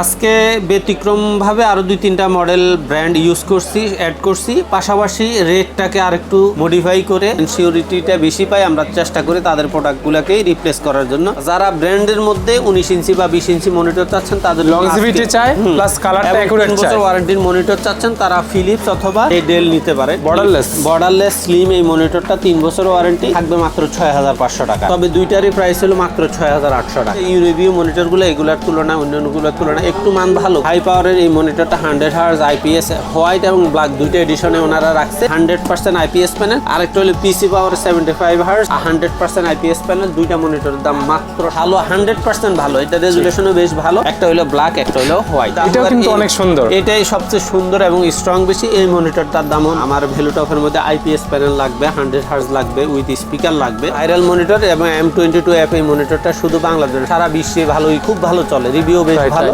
আজকে ব্যতিক্রমভাবে আরও দুই তিনটা মডেল ব্র্যান্ড ইউজ করছি অ্যাড করছি। পাশাপাশি রেটটাকে আরেকটু মডিফাই করে সিওরিটিটা বেশি পাই আমরা চেষ্টা করি তাদের প্রোডাক্টগুলোকেই রিপ্লেস করার জন্য। যারা ব্র্যান্ডের মধ্যে উনিশ ইঞ্চি বা বিশ ইঞ্চি মনিটর চাচ্ছেন তাদের লংজিভিটি চায় প্লাস কালারটা অ্যাকুরেট বছর ওয়ারেন্টির মনিটর চাচ্ছেন তারা ফিলিপস অথবা এই ডেল নিতে পারে। Borderless? বর্ডারলেস স্লিম এই মনিটরটা তিন বছর ওয়ারেন্টি থাকবে মাত্র ছয় হাজার পাঁচশো টাকা। তবে দুইটারই প্রাইস হলো মাত্র ছয় হাজার আটশো টাকা। ইউরিভিউ মনিটরগুলো এগুলোর তুলনায় অন্যান্যগুলোর তুলনায় একটু মান ভালো। হাই পাওয়ারের এই মনিটরটা হান্ড্রেড হার্স আইপিএস হোয়াইট এবং ব্ল্যাক দুইটা এডিশনে ওনারা রাখছে। হান্ড্রেড পার্সেন্ট আইপিএস প্যানেল আরেকটা হলো PC power seventy five hertz hundred percent IPS panel দুইটা মনিটরের দাম মাত্র ভালো। হান্ড্রেড পার্সেন্ট ভালো। এটা রেজুলেশনও বেশ ভালো। একটা হলো ব্ল্যাক একটা হলো হোয়াইট এটাও কিন্তু অনেক সুন্দর। এটাই সবচেয়ে সুন্দর এবং স্ট্রং বেশি। এই মনিটরটার দাম আমার ভ্যালু টপের মধ্যে আইপিএস প্যানেল লাগবে হান্ড্রেড হার্স লাগবে উইথ স্পিকার লাগবে। ভাইরাল মনিটর এবং এম টোয়েন্টি টু এফ এই মনিটরটা শুধু বাংলাদেশ সারা বিশ্বে ভালোই খুব ভালো চলে। রিভিউ বেশ ভালো।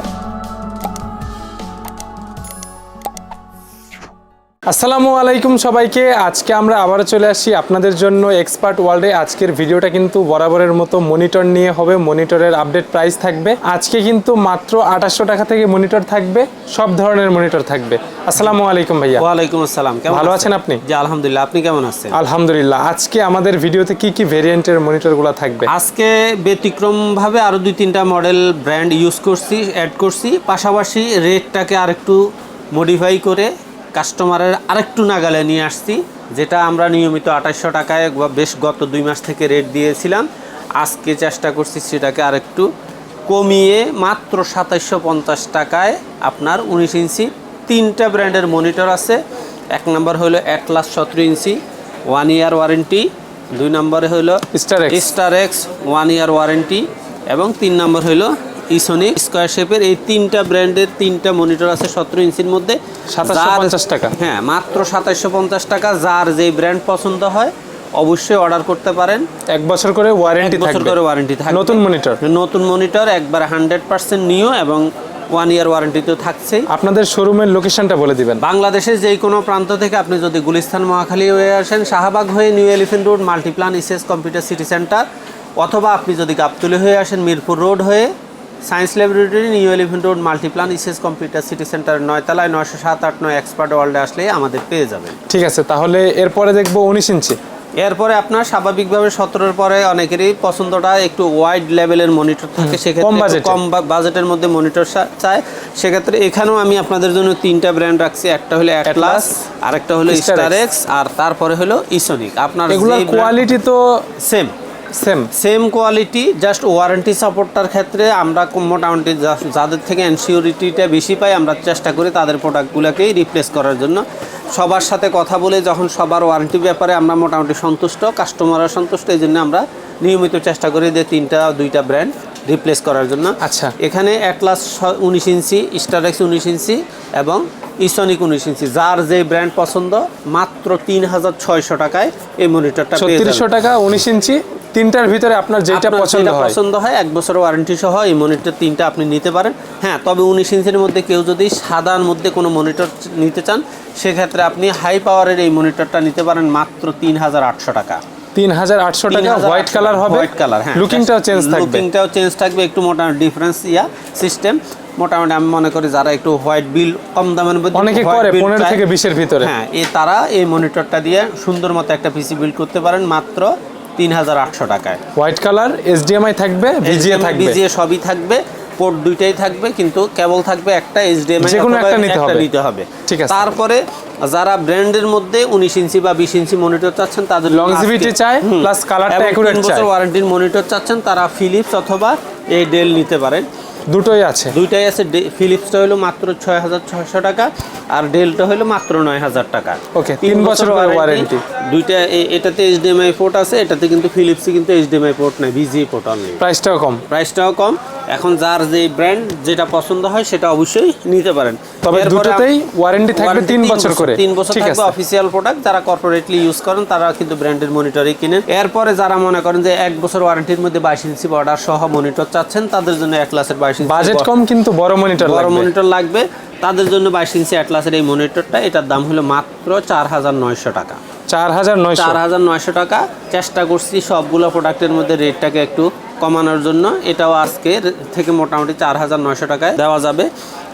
আসসালামু আলাইকুম সবাইকে। আজকে আমরা আবার চলে আসি আপনাদের জন্য এক্সপার্ট ওয়ার্ল্ডে আজকের ভিডিওটা কিন্তু বরাবরের মতো মনিটর নিয়ে হবে। মনিটরের আপডেট প্রাইস থাকবে। আজকে কিন্তু মাত্র আঠাশশো টাকা থেকে মনিটর থাকবে। সব ধরনের মনিটর থাকবে। আসসালামু আলাইকুম ভাইয়া। ওয়ালাইকুম আসসালাম। কেমন ভালো আছেন? আপনি? জি আলহামদুলিল্লাহ। আপনি কেমন আছেন? আলহামদুলিল্লাহ। আজকে আমাদের ভিডিওতে কি কি ভেরিয়েন্টের মনিটরগুলো থাকবে? আজকে ব্যতিক্রমভাবে আরও দুই তিনটা মডেল ব্র্যান্ড ইউজ করছি অ্যাড করছি। পাশাপাশি রেটটাকে আরেকটু মডিফাই করে কাস্টমারের আরেকটু নাগালে নিয়ে আসছি যেটা আমরা নিয়মিত আঠাশশো টাকায় বা বেশ গত দুই মাস থেকে রেট দিয়েছিলাম। আজকে চেষ্টা করছি সেটাকে আরেকটু কমিয়ে মাত্র সাতাইশশো পঞ্চাশ টাকায় আপনার উনিশ ইঞ্চি তিনটা ব্র্যান্ডের মনিটর আছে। এক নম্বর হলো অ্যাটলাস সতেরো ইঞ্চি ওয়ান ইয়ার ওয়ারেন্টি। দুই নম্বরে হলো star X. Star X one year warranty. এবং তিন নম্বর হলো ইসোনিক স্কোয়ার শেপের এই তিনটা ব্র্যান্ডের তিনটা মনিটর আছে সতেরো ইঞ্চির মধ্যে। 2750 যার- টাকা। হ্যাঁ মাত্র সাতাশশো পঞ্চাশ টাকা। যার যে ব্র্যান্ড পছন্দ হয় অবশ্যই অর্ডার করতে পারেন। এক বছর করে ওয়ারেন্টি বছর করে ওয়ারেন্টি থাকবে। নতুন মনিটর নতুন মনিটর একবার হান্ড্রেড পার্সেন্ট নিও এবং ওয়ান ইয়ার ওয়ারেন্টি তো থাকছেই। আপনাদের শোরুমের লোকেশনটা বলে দিবেন। বাংলাদেশের যে কোনো প্রান্ত থেকে আপনি যদি গুলিস্তান মহাখালী হয়ে আসেন শাহবাগ হয়ে New Elephant Road Multiplan ECS Computer City Centre অথবা আপনি যদি গাবতলি হয়ে আসেন মিরপুর রোড হয়ে Science Laboratory New Elephant Road Multiplan ECS Computer City Centre নয়তলায় নয়শো সাত আট নয় এক্সপার্ট ওয়ার্ল্ডে আসলে আমাদের পেয়ে যাবেন। ঠিক আছে তাহলে এরপরে দেখব উনিশ ইঞ্চি। এরপরে আপনার স্বাভাবিকভাবে সতেরোর পরে অনেকেরই পছন্দটা একটু ওয়াইড লেভেলের মনিটর থাকে সেক্ষেত্রে কম বাজেটের মধ্যে মনিটর চায়। সেক্ষেত্রে এখানেও আমি আপনাদের জন্য তিনটা ব্র্যান্ড রাখছি একটা হলো অ্যাটলাস আরেকটা হলো Star স্টার এক্স আর তারপরে হলো ইসোনিক আপনার এগুলোর কোয়ালিটি তো same same same quality just warranty সাপোর্টটার ক্ষেত্রে আমরা মোটামুটি যাদের থেকে এনসিওরিটিটা বেশি পাই, আমরা চেষ্টা করি তাদের প্রোডাক্টগুলোকেই রিপ্লেস করার জন্য। সবার সাথে কথা বলে যখন সবার ওয়ারেন্টি ব্যাপারে আমরা মোটামুটি সন্তুষ্ট কাস্টমাররা সন্তুষ্ট, এই জন্য আমরা নিয়মিত চেষ্টা করি যে তিনটা দুইটা ব্র্যান্ড রিপ্লেস করার জন্য। আচ্ছা। এখানে অ্যাটলাস উনিশ ইঞ্চি স্টারেক্স উনিশ ইঞ্চি এবং ইসনিক উনিশ ইঞ্চি। যার যে ব্র্যান্ড পছন্দ মাত্র তিন হাজার ছয়শো টাকায় এই মনিটরটা। ছত্রিশশো টাকা উনিশ ইঞ্চি তিনটার ভিতরে আপনার যেটা পছন্দ হয়। পছন্দ হয় এক বছর ওয়ারেন্টি সহ এই মনিটর তিনটা আপনি নিতে পারেন। হ্যাঁ তবে উনিশ ইঞ্চির মধ্যে কেউ যদি সাদার মধ্যে কোনো মনিটর নিতে চান সেক্ষেত্রে আপনি হাই পাওয়ারের এই মনিটরটা নিতে পারেন মাত্র তিন হাজার আটশো টাকা। তিন হাজার আটশো টাকা হোয়াইট কালার হবে। হোয়াইট কালার হ্যাঁ লুকিংটাও চেঞ্জ থাকবে। লুকিংটাও চেঞ্জ থাকবে একটু মোটামুটি ডিফারেন্স ইয়া সিস্টেম মোটামুটি আমি মনে করি যারা একটু হোয়াইট বিল কম দামের মধ্যে অনেকে করে build পনেরো চায়, থেকে বিশের ভিতরে। হ্যাঁ এ তারা এই মনিটরটা দিয়ে সুন্দর মতো একটা পিসি বিল্ড করতে পারেন মাত্র তিন হাজার আটশো টাকায়। হোয়াইট কালার এইচডিএমআই থাকবে ভিজিএ থাকবে। বিজিএ সবই থাকবে। পোর্ট দুইটাই থাকবে কিন্তু কেবল থাকবে একটা এইচডিএমআই যেকোনো একটা নিতে হবে। নিতে হবে। ঠিক আছে। তারপরে যারা ব্র্যান্ডের মধ্যে উনিশ ইঞ্চি বা বিশ ইঞ্চি মনিটর চাচ্ছেন তাদের লংজিভিটি চায় প্লাস কালারটা তিন চায় বছর ওয়ারেন্টির মনিটর চাচ্ছেন তারা ফিলিপস অথবা এই ডেল নিতে পারেন। দুটোই আছে। দুইটাই আছে। ফিলিপসটা হলো মাত্র ছয় হাজার ছয়শো টাকা আর ডেলটা হলো মাত্র নয় হাজার টাকা। ওকে তিন বছর warranty। দুইটা এটাতে এইচডিএমআই পোর্ট আছে এটাতে কিন্তু ফিলিপসে কিন্তু এইচডিএমআই পোর্ট নাই বিজিএ পোর্ট অনলি প্রাইসটাও কম। প্রাইসটাও কম। এখন যার যে ব্র্যান্ড যেটা পছন্দ হয় সেটা অবশ্যই নিতে পারেন। তবে দুটোতেই ওয়ারেন্টি থাকবে warranty তিন বছর করে। তিন বছর থাকবে আছে। অফিসিয়াল প্রোডাক্ট যারা কর্পোরেটলি ইউজ করেন তারা কিন্তু ব্র্যান্ডের মনিটরই কিনেন। এরপরে যারা মনে করেন যে এক বছর ওয়ারেন্টির মধ্যে বাইশ ইঞ্চি বর্ডার সহ মনিটর চাচ্ছেন তাদের জন্য এক ক্লাসের বাইশ ইঞ্চি বাজেট কম কিন্তু বড় মনিটর লাগবে। বড় মনিটর লাগবে। তাদের জন্য বাইশ ইঞ্চি অ্যাটলাসের এই মনিটরটা এটার দাম হলো মাত্র চার হাজার নয়শো টাকা। চার হাজার নয়শো। চার হাজার নয়শো টাকা। চেষ্টা করছি সবগুলো প্রোডাক্টের মধ্যে রেটটাকে একটু কমানোর জন্য। এটাও আজকে থেকে মোটামুটি চার হাজার নয়শো টাকায় দেওয়া যাবে।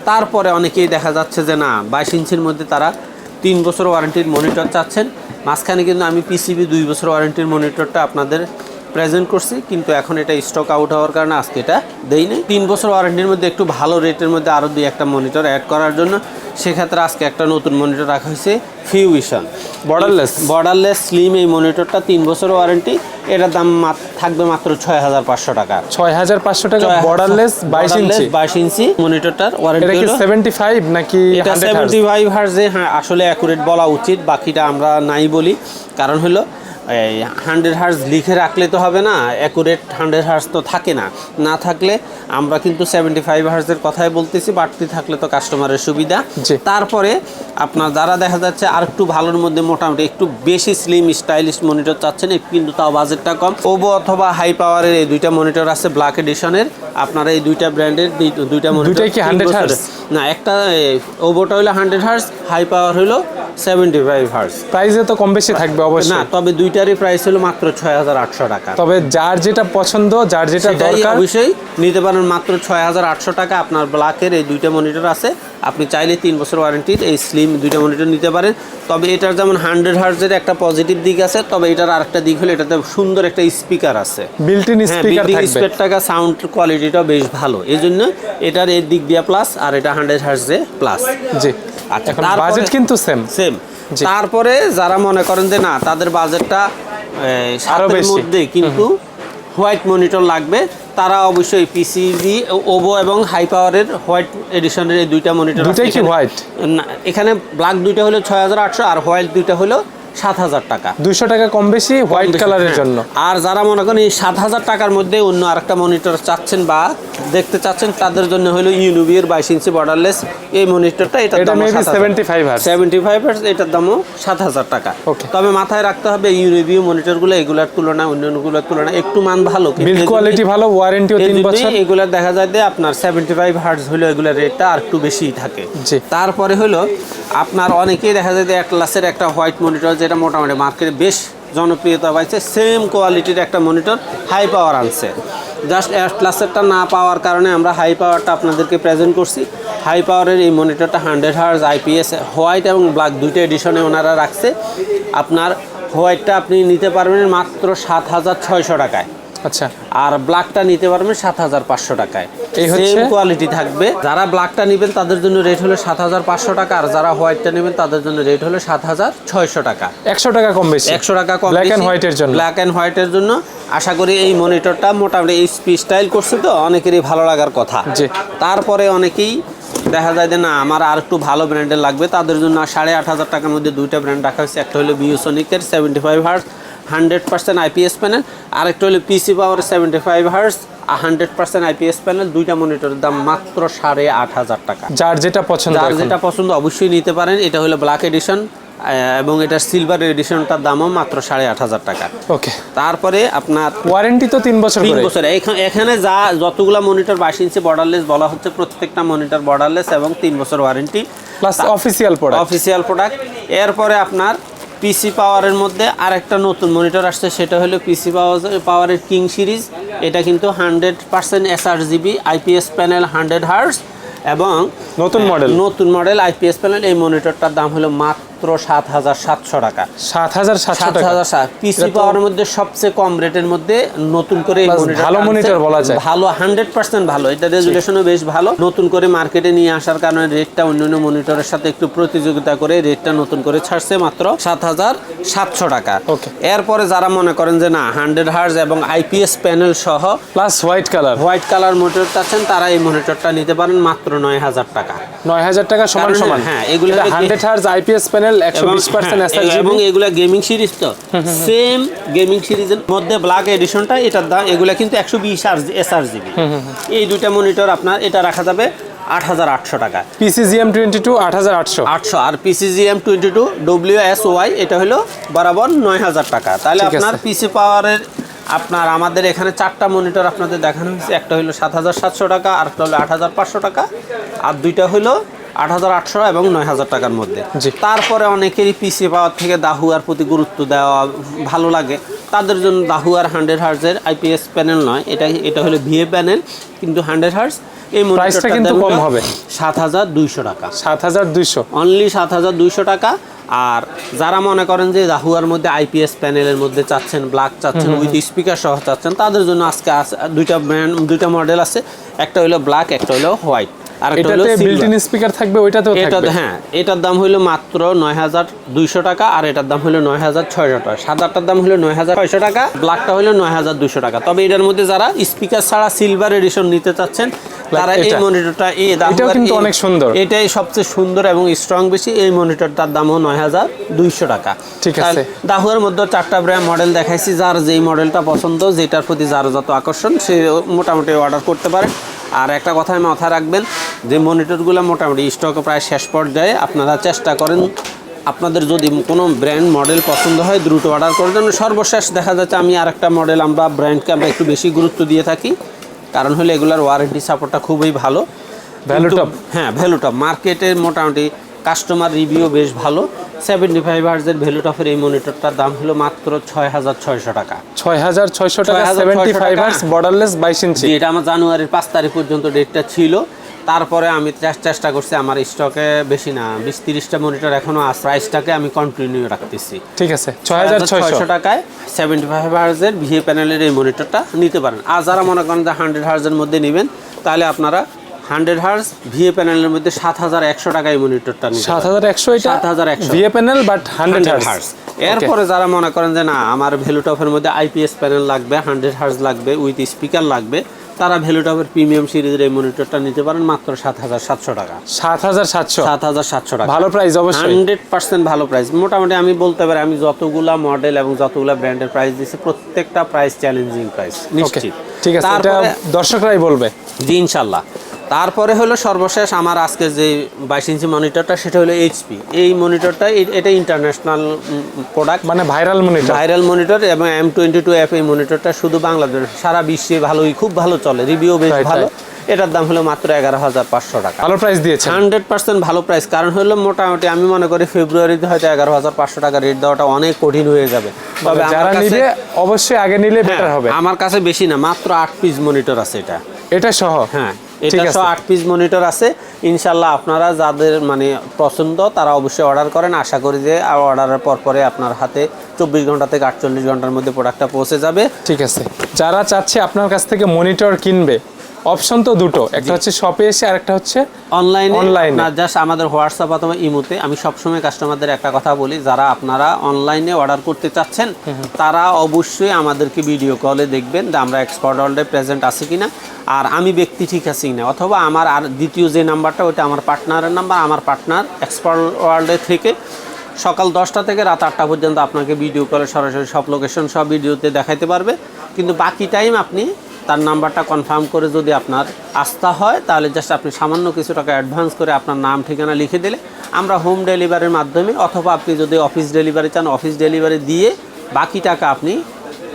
তারপরে অনেকেই দেখা যাচ্ছে যে না, বাইশ ইঞ্চির মধ্যে তারা তিন বছর ওয়ারেন্টির মনিটর চাচ্ছেন। মাঝখানে কিন্তু আমি পিসিবি দুই বছর ওয়ারেন্টির মনিটরটা আপনাদের প্রেজেন্ট করছি কিন্তু এখন এটা স্টক আউট হওয়ার কারণে আজকে এটা দেই নাই। তিন বছর ওয়ারেন্টির মধ্যে একটু ভালো রেটের মধ্যে আরও দুই একটা মনিটর অ্যাড করার জন্য সেক্ষেত্রে আজকে একটা নতুন মনিটর রাখা হয়েছে ফিউশন Borderless? বর্ডারলেস স্লিম এই মনিটরটা তিন বছর ওয়ারেন্টি এটার দাম থাকবে মাত্র ছয় হাজার পাঁচশো টাকা। ছয় হাজার পাঁচশো টাকা বর্ডারলেস বাইশ ইঞ্চি? বাইশ ইঞ্চি মনিটরটার ওয়ারেন্টি সেভেন্টি ফাইভ নাকি এটা সেভেন্টি ফাইভ হার্জে হ্যাঁ আসলে অ্যাকুরেট বলা উচিত বাকিটা আমরা নাই বলি। কারণ হলো এই হান্ড্রেড হার্স লিখে রাখলে তো হবে না অ্যাকুরেট হান্ড্রেড হার্স তো থাকে না। না থাকলে আমরা কিন্তু সেভেন্টি ফাইভ হার্সের কথাই বলতেছি বাড়তি থাকলে তো কাস্টমারের সুবিধা। তারপরে আপনার যারা দেখা যাচ্ছে আর একটু ভালোর মধ্যে মোটামুটি একটু বেশি স্লিম স্টাইলিশ মনিটর চাচ্ছেন কিন্তু তাও বাজেটটা কম। ওবো অথবা হাই পাওয়ারের এই দুইটা মনিটর আছে ব্ল্যাক এডিশনের আপনারা এই দুইটা ব্র্যান্ডের দুইটা মনিটর দুইটাই কি 100 hertz? না একটা ওবোটা হলো হান্ড্রেড হার্স হাই পাওয়ার হলো সেভেন্টি ফাইভ হার্স প্রাইসে তো কম বেশি থাকবে অবশ্যই। না তবে দুইটারই প্রাইস হলো মাত্র ছয় হাজার আটশো টাকা। তবে যার যেটা পছন্দ যার যেটা দরকার অবশ্যই। নিতে পারেন মাত্র ছয় হাজার আটশো টাকা। আপনার ব্ল্যাকের এই দুইটা মনিটর আছে। আপনি চাইলে তিন বছর ওয়ারেন্টির এই স্লিম দুইটা মনিটর নিতে পারেন। তবে এটার যেমন হান্ড্রেড হার্জের একটা পজিটিভ দিক আছে তবে এটার আরেকটা দিক হলো এটাতে সুন্দর একটা স্পিকার আছে। বিল্ট ইন হ্যাঁ স্পিকার বিল্ডিং সাউন্ড কোয়ালিটিটা বেশ ভালো। এই জন্য এটার এই দিক দিয়ে প্লাস আর এটা হান্ড্রেড হার্জে প্লাস জি। আচ্ছা, বাজেট কিন্তু সেম সেম তারপরে যারা মনে করেন যে না তাদের বাজেটটা সাতের। মধ্যে কিন্তু হোয়াইট মনিটর লাগবে তারা অবশ্যই পিসিবি ওভো এবং হাই পাওয়ারের হোয়াইট এডিশনের এই দুইটা মনিটর হোয়াইট কি? না এখানে ব্ল্যাক দুইটা হলো ছয় হাজার আটশো আর হোয়াইট দুইটা হলো সাত হাজার টাকা দুশো টাকা কম বেশি হোয়াইট কালারের হ্যাঁ। জন্য আর যারা মনে করেন এই সাত হাজার টাকার মধ্যে অন্য আরেকটা মনিটর চাচ্ছেন বা দেখতে চাচ্ছেন তাদের জন্য হলো ইউনিবির বাইশ ইঞ্চি বর্ডারলেস এই মনিটরটা এটা maybe seventy five seventy five এটার দামও সাত হাজার টাকা. তবে মাথায় রাখতে হবে ইউনিবিউ মনিটরগুলো এগুলার তুলনায় অন্যান্যগুলোর তুলনায় একটু মান ভালো কোয়ালিটি ভালো ওয়ারেন্টিও তিন বছর। এগুলার দেখা যায় যে আপনার সেভেন্টি ফাইভ হার্টস হলে এগুলোর রেটটা আর একটু বেশিই থাকে। তারপরে হলো আপনার অনেকেই দেখা যায় যে এক অ্যাটলাসের একটা হোয়াইট মনিটর যেটা মোটামুটি মার্কেটে বেশ জনপ্রিয়তা পাইছে সেম কোয়ালিটির একটা মনিটর হাই পাওয়ার আনছে। জাস্ট ক্লাসেরটা না পাওয়ার কারণে আমরা হাই পাওয়ারটা আপনাদেরকে প্রেজেন্ট করছি। হাই পাওয়ারের এই মনিটরটা হান্ড্রেড হার্স আইপিএস হোয়াইট এবং ব্ল্যাক দুইটা এডিশনে ওনারা রাখছে। আপনার হোয়াইটটা আপনি নিতে পারবেন মাত্র সাত হাজার ছয়শো টাকায়। আচ্ছা। আর ব্ল্যাকটা নিতে পারবেন সাত হাজার পাঁচশো টাকায়। এই হচ্ছে- কোয়ালিটি থাকবে। যারা ব্ল্যাকটা নেবেন তাদের জন্য রেট হলো সাত হাজার পাঁচশো টাকা আর যারা হোয়াইটটা নেবেন তাদের জন্য রেট হলো সাত হাজার ছয়শো টাকা। একশো টাকা কম বেশি। একশো টাকা কম ব্ল্যাক অ্যান্ড হোয়াইটের জন্য। ব্ল্যাক অ্যান্ড হোয়াইটের জন্য। আশা করি এই মনিটরটা মোটামুটি এই স্টাইল করছে তো অনেকেরই ভালো লাগার কথা। জি। তারপরে অনেকেই দেখা যায় যে না আমার আর একটু ভালো ব্র্যান্ডের লাগবে। তাদের জন্য সাড়ে আট হাজার টাকার মধ্যে দুইটা ব্র্যান্ড রাখা হয়েছে। একটা হলো বিউসনিকের seventy five hertz hundred percent IPS panel আর একটা হলো PC power seventy five hertz আর হান্ড্রেড পার্সেন্ট আইপিএস প্যানেল দুইটা মনিটরের দাম মাত্র সাড়ে আট হাজার টাকা। যার যেটা পছন্দ যার যেটা পছন্দ অবশ্যই নিতে পারেন। এটা হলো ব্ল্যাক এডিশন এবং এটার সিলভার এডিশনটার দামও মাত্র সাড়ে আট হাজার টাকা। ওকে। তারপরে আপনার ওয়ারেন্টি তো তিন বছর তিন বছর। এখানে যা যতগুলো মনিটর বাইশ ইঞ্চি বর্ডারলেস বলা হচ্ছে প্রত্যেকটা মনিটর বর্ডারলেস এবং তিন বছর warranty plus official product official product এরপরে আপনার পিসি পাওয়ারের মধ্যে আরেকটা নতুন মনিটর আসছে সেটা হলো পিসি পাওয়ার পাওয়ারের কিং সিরিজ এটা কিন্তু hundred percent GB IPS panel hundred hertz এবং নতুন মডেল নতুন মডেল আইপিএস প্যানেল এই মনিটরটার দাম হলো মাত্র সাত হাজার সাতশো টাকা। সাত হাজার সাত হাজার পিসি পাওয়ারের মধ্যে সবচেয়ে কম রেটের মধ্যে নতুন করে ভালো monitor বলা যায়। ভালো হান্ড্রেড পার্সেন্ট ভালো। এটা রেজুলেশনও বেশ ভালো। নতুন করে মার্কেটে নিয়ে আসার কারণে রেটটা অন্যান্য মনিটরের সাথে একটু প্রতিযোগিতা করে রেটটা নতুন করে ছাড়ছে মাত্র সাত হাজার সাতশো টাকা. এরপরে যারা মনে করেন যে না হান্ড্রেড হার্জ এবং আইপিএস প্যানেল সহ plus white colour white colour monitor চাচ্ছেন তারা এই মনিটরটা নিতে পারেন মাত্র নয় হাজার টাকা। নয় হাজার টাকা সমান সমান। হ্যাঁ, এগুলো হান্ড্রেড হার্জ আইপিএস প্যানেল একশো বিশ পার্সেন্ট হ্যাঁ, এবং এগুলা গেমিং সিরিজ তো। সেম গেমিং সিরিজের মধ্যে ব্ল্যাক এডিশনটা এটার দাম এগুলা কিন্তু একশো বিশ আর এস আর জিবি এই দুইটা মনিটর আপনার এটা রাখা যাবে আট হাজার আটশো টাকা। পিসিজিএম টোয়েন্টি টু আট হাজার আটশো। আটশো আর PCGM twenty two W S Y এটা হলো বরাবর নয় হাজার টাকা। তাহলে আপনার পিসি পাওয়ারের আপনার আমাদের এখানে চারটা মনিটর আপনাদের দেখানো হয়েছে। একটা হলো সাত হাজার সাতশো টাকা আর একটা হলো আট হাজার পাঁচশো টাকা আর দুইটা হলো আট হাজার আটশো এবং নয় হাজার টাকার মধ্যে। তারপরে অনেকেরই পিসি পাওয়ার থেকে দাহুয়ার প্রতি গুরুত্ব দেওয়া ভালো লাগে। তাদের জন্য দাহুয়ার হান্ড্রেড হার্জের আইপিএস প্যানেল নয় এটা এটা হলো ভিএ প্যানেল কিন্তু হান্ড্রেড হার্জ এই Price-টা কিন্তু কম হবে। সাত হাজার দুইশো টাকা। সাত হাজার দুইশো। অনলি সাত হাজার দুইশো টাকা। আর যারা মনে করেন যে রাহুয়ার মধ্যে আইপিএস প্যানেলের মধ্যে চাচ্ছেন ব্ল্যাক চাচ্ছেন উইথ স্পিকার সহ চাচ্ছেন তাদের জন্য আজকে আছে- দুইটা ব্র্যান্ড দুইটা মডেল আছে। একটা হলো ব্ল্যাক একটা হলো হোয়াইট আর একটা হলো এটাতে silver। বিল্ট ইন স্পিকার থাকবে ওইটাতেও এটা থাকবে হ্যাঁ এটার দাম হলো মাত্র নয় হাজার দুইশো টাকা আর এটার দাম হলো নয় হাজার ছয়শো টাকা সাদাটার দাম হলো নয় হাজার ছয়শো টাকা ব্ল্যাকটা হলো নয় হাজার দুইশো টাকা তবে এটার মধ্যে যারা স্পিকার ছাড়া সিলভার এডিশন নিতে চাচ্ছেন তারা এই মনিটরটা এই এটাও কিন্তু অনেক সুন্দর। এটাই সবচেয়ে সুন্দর এবং স্ট্রং বেশি এই মনিটরটার দামও নয় হাজার দুইশো টাকা ঠিক আছে। দাহুয়ার মধ্যে চারটা ব্র্যান্ড মডেল দেখাইছি যার যেই মডেলটা পছন্দ যেটার প্রতি যার যত আকর্ষণ সে মোটামুটি অর্ডার করতে পারে আর একটা কথায় মাথায় রাখবেন যে মনিটরগুলো মোটামুটি স্টক প্রায় শেষ পর্যায়ে আপনারা চেষ্টা করেন আপনাদের যদি কোনো ব্র্যান্ড মডেল পছন্দ হয় দ্রুত অর্ডার করার জন্য। সর্বশেষ দেখা যাচ্ছে আমি আর একটা মডেল আমরা ব্র্যান্ডকে আমরা একটু বেশি গুরুত্ব দিয়ে থাকি। কারণ হলো এগুলোর ওয়ারেন্টি সাপোর্টটা খুবই ভালো। ভ্যালুটপ হ্যাঁ ভ্যালুটপ মার্কেটে মোটামুটি কাস্টমার রিভিউ বেশ ভালো। সেভেন্টি ফাইভ হার্জের ভ্যালু টপের এই মনিটরটার দাম হলো মাত্র ছয় হাজার ছয়শো টাকা। ছয় হাজার ছয়শো টাকা সেভেন্টি ফাইভ। আর্স বর্ডারলেস বাইশ ইঞ্চি। এটা আমার জানুয়ারির পাঁচ তারিখ পর্যন্ত ডেটটা ছিল। তারপরে আমি চেষ্টা করছি আমার স্টকে বেশি না বিশ তিরিশটা মনিটর এখনও প্রাইসটাকে আমি কন্টিনিউ রাখতেছি। ঠিক আছে ছয় হাজার ছয়শো। ছয়শো টাকায় সেভেন্টি ফাইভ হার্জের ভিএ প্যানেলের এই মনিটরটা নিতে পারেন। আর যারা মনে করেন যে হান্ড্রেড হার্জের মধ্যে নেবেন তাহলে আপনারা হান্ড্রেড হার্জ ভিএ প্যানেলের মধ্যে সাত হাজার একশো টাকায় মনিটরটা সাত হাজার একশো এটা 7,100 VA panel but hundred hertz. Hertz. এরপরে যারা মনে করেন যে না আমার ভ্যালুটপের মধ্যে আইপিএস প্যানেল লাগবে হান্ড্রেড হার্স লাগবে উইথ স্পিকার লাগবে তারা ভ্যালুটপের প্রিমিয়াম সিরিজের এই মনিটরটা নিতে পারেন মাত্র সাত হাজার সাতশো টাকা। সাত হাজার সাতশো। সাত হাজার সাতশো টাকা। ভালো প্রাইস অবশ্যই। হান্ড্রেড পার্সেন্ট ভালো প্রাইস মোটামুটি আমি বলতে পারি আমি যতগুলা মডেল এবং যতগুলা ব্র্যান্ডের প্রাইস দিচ্ছি প্রত্যেকটা প্রাইস চ্যালেঞ্জিং প্রাইস নিশ্চিত। ঠিক আছে তারপরে দর্শকরাই বলবে। জি ইনশাল্লাহ। তারপরে হলো সর্বশেষ আমার আজকে যে বাইশ ইঞ্চি মনিটরটা সেটা হলো এইচপি এই মনিটরটা এটা ইন্টারন্যাশনাল প্রোডাক্ট মানে ভাইরাল মনিটর ভাইরাল মনিটর এবং এম টোয়েন্টি টু এফ এই মনিটরটা শুধু বাংলাদেশ। সারা বিশ্বে ভালোই খুব ভালো চলে। রিভিউ বেশ ভালো। এটার দাম হলো মাত্র এগারো হাজার পাঁচশো টাকা। ভালো প্রাইস দিয়েছে হান্ড্রেড পার্সেন্ট ভালো প্রাইস কারণ হলো মোটামুটি আমি মনে করি ফেব্রুয়ারিতে হয়তো এগারো হাজার পাঁচশো টাকা রেট দেওয়াটা অনেক কঠিন হয়ে যাবে। তবে আমার যারা নিবে অবশ্যই আগে নিলে হ্যাঁ, বেটার হবে। আমার কাছে বেশি না মাত্র আট পিস মনিটর আছে এটা। এটা সহ? হ্যাঁ। এটা সহ আট পিস মনিটর আছে। ইনশাল্লাহ আপনারা যাদের মানে পছন্দ তারা অবশ্যই অর্ডার করেন। আশা করি যে অর্ডারের পর পরে আপনার হাতে চব্বিশ ঘণ্টা থেকে আটচল্লিশ ঘণ্টার মধ্যে প্রোডাক্টটা পৌঁছে যাবে। ঠিক আছে। যারা চাচ্ছে আপনার কাছ থেকে মনিটর কিনবে অপশন তো দুটো একটা হচ্ছে শপে এসে আর একটা হচ্ছে অনলাইনে Online-এ। না জাস্ট আমাদের হোয়াটসঅ্যাপ অথবা ইমোতে আমি সবসময় কাস্টমারদের একটা কথা বলি যারা আপনারা অনলাইনে অর্ডার করতে চাচ্ছেন তারা অবশ্যই আমাদেরকে ভিডিও কলে দেখবেন যে আমরা এক্সপার্ট ওয়ার্ল্ডে প্রেজেন্ট আছি কিনা। আর আমি ব্যক্তি ঠিক আছি কিনা অথবা আমার আর দ্বিতীয় যে নাম্বারটা ওইটা আমার পার্টনারের নাম্বার আমার পার্টনার এক্সপার্ট ওয়ার্ল্ডে থেকে সকাল দশটা থেকে রাত আটটা পর্যন্ত আপনাকে ভিডিও কলে সরাসরি সব লোকেশন সব ভিডিওতে দেখাইতে পারবে। কিন্তু বাকি টাইম আপনি তার নাম্বারটা কনফার্ম করে যদি আপনার আস্থা হয়, তাহলে জাস্ট আপনি সামান্য কিছু টাকা অ্যাডভান্স করে আপনার নাম, ঠিকানা লিখে দিলে আমরা হোম ডেলিভারির মাধ্যমে অথবা আপনি যদি অফিস ডেলিভারি চান অফিস ডেলিভারি দিয়ে বাকি টাকা আপনি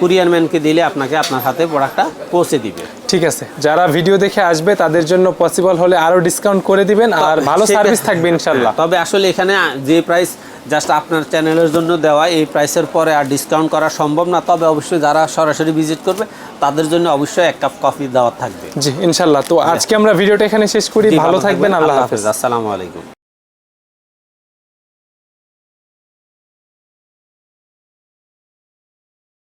কুরিয়ারম্যানকে দিলে আপনাকে আপনার হাতে প্রোডাক্টটা পৌঁছে দিবে। ঠিক আছে। যারা ভিডিও দেখে আসবে তাদের জন্য পসিবল হলে আরও ডিসকাউন্ট করে দিবেন আর ভালো সার্ভিস থাকবে ইনশাল্লাহ তবে আসলে এখানে যে প্রাইস জাস্ট আপনার চ্যানেলের জন্য দেওয়া এই প্রাইসের পরে আর ডিসকাউন্ট করা সম্ভব না। তবে অবশ্যই যারা সরাসরি ভিজিট করবে তাদের জন্য অবশ্যই এক কাপ কফি দেওয়া থাকবে। জি ইনশাল্লাহ তো আজকে আমরা ভিডিওটা এখানে শেষ করি। ভালো থাকবেন। আল্লাহ হাফেজ। আসসালামু আলাইকুম।